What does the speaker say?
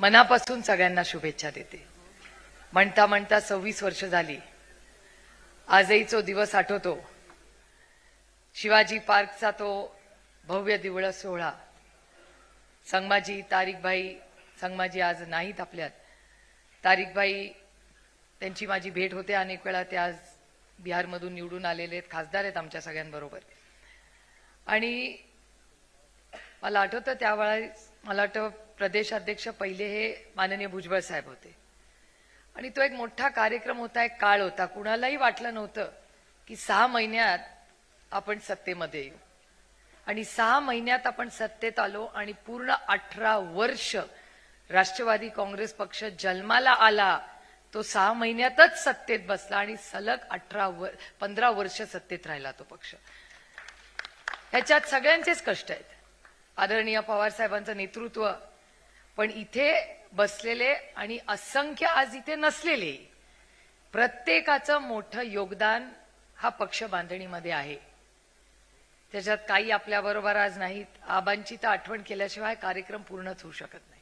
मनापासून सगळ्यांना शुभेच्छा देते. म्हणता म्हणता सव्वीस वर्ष झाली. आजही तो दिवस आठवतो. शिवाजी पार्कचा तो भव्य दिवळ सोहळा. संगमाजी तारिकबाई संगमाजी आज नाहीत आपल्यात. तारिकबाई त्यांची माझी भेट होते अनेक वेळा. ते आज बिहारमधून निवडून आलेले आहेत. खासदार आहेत आमच्या सगळ्यांबरोबर. आणि मला आठवतं त्यावेळेस मला वाटतं प्रदेशाध्यक्ष पहिले हे माननीय भुजबळ साहेब होते. आणि तो एक मोठा कार्यक्रम होता एक काळ होता. कुणालाही वाटलं नव्हतं की सहा महिन्यात आपण सत्तेमध्ये येऊ. आणि सहा महिन्यात आपण सत्तेत आलो आणि पूर्ण अठरा वर्ष राष्ट्रवादी काँग्रेस पक्ष जन्माला आला तो सहा महिन्यातच सत्तेत बसला आणि सलग अठरा वर पंधरा वर्ष सत्तेत राहिला तो पक्ष. ह्याच्यात सगळ्यांचेच कष्ट आहेत. आदरणीय पवार साहेबांचं नेतृत्व. पण इथे बसलेले आणि असंख्य आज इथे नसलेले प्रत्येकाचं मोठं योगदान हा पक्ष बांधणीमध्ये आहे. त्याच्यात काही आपल्याबरोबर आज नाहीत. आबांची तर आठवण केल्याशिवाय कार्यक्रम पूर्णच होऊ शकत नाही.